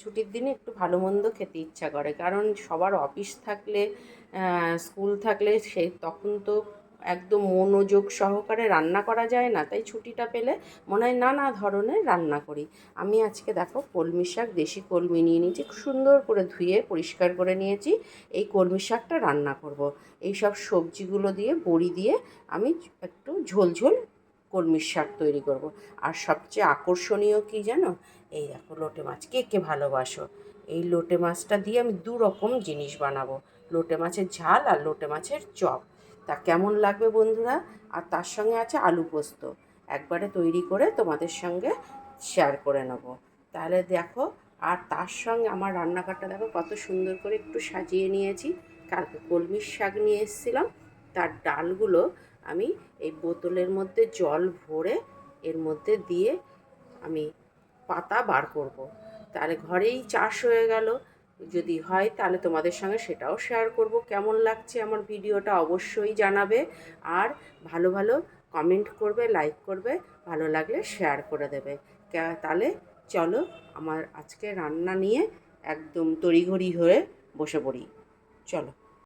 ছুটির দিনে একটু ভালো মন্দ খেতে ইচ্ছা করে। কারণ সবার অফিস থাকলে স্কুল থাকলে সেই তখন তো একদম মনোযোগ সহকারে রান্না করা যায় না। তাই ছুটিটা পেলে মনে হয় নানা ধরনের রান্না করি। আমি আজকে দেখো কলমি শাক, দেশি কলমি নিয়ে নিয়েছি সুন্দর করে ধুয়ে পরিষ্কার করে নিয়েছি। এই কলমি শাকটা রান্না করব। এই সব সবজিগুলো দিয়ে, বড়ি দিয়ে আমি একটু ঝোল ঝোল কলমির শাক তৈরি করব। আর সবচেয়ে আকর্ষণীয় কি জানো? এই দেখো লোটে মাছ। কে কে ভালোবাসো? এই লোটে মাছটা দিয়ে আমি দু রকম জিনিস বানাবো। লোটে মাছের ঝাল আর লোটে মাছের চপ। তা কেমন লাগবে বন্ধুরা? আর তার সঙ্গে আছে আলু পোস্ত। একবারে তৈরি করে তোমাদের সঙ্গে শেয়ার করে নেব। তাহলে দেখো, আর তার সঙ্গে আমার রান্নাঘরটা দেখো কত সুন্দর করে একটু সাজিয়ে নিয়েছি। কালকে কলমির শাক নিয়ে এসেছিলাম। তার ডালগুলো আমি এই বোতলের মধ্যে জল ভরে এর মধ্যে দিয়ে আমি পাতা বার করব। তাহলে ঘরেই চাষ হয়ে গেল। যদি হয় তাহলে তোমাদের সঙ্গে সেটাও শেয়ার করব। কেমন লাগছে আমার ভিডিওটা অবশ্যই জানাবে। আর ভালো ভালো কমেন্ট করবে লাইক করবে, ভালো লাগলে শেয়ার করে দেবে। তাহলে চলো আমার আজকে রান্না নিয়ে একদম তড়িঘড়ি হয়ে বসে পড়ি। চলো।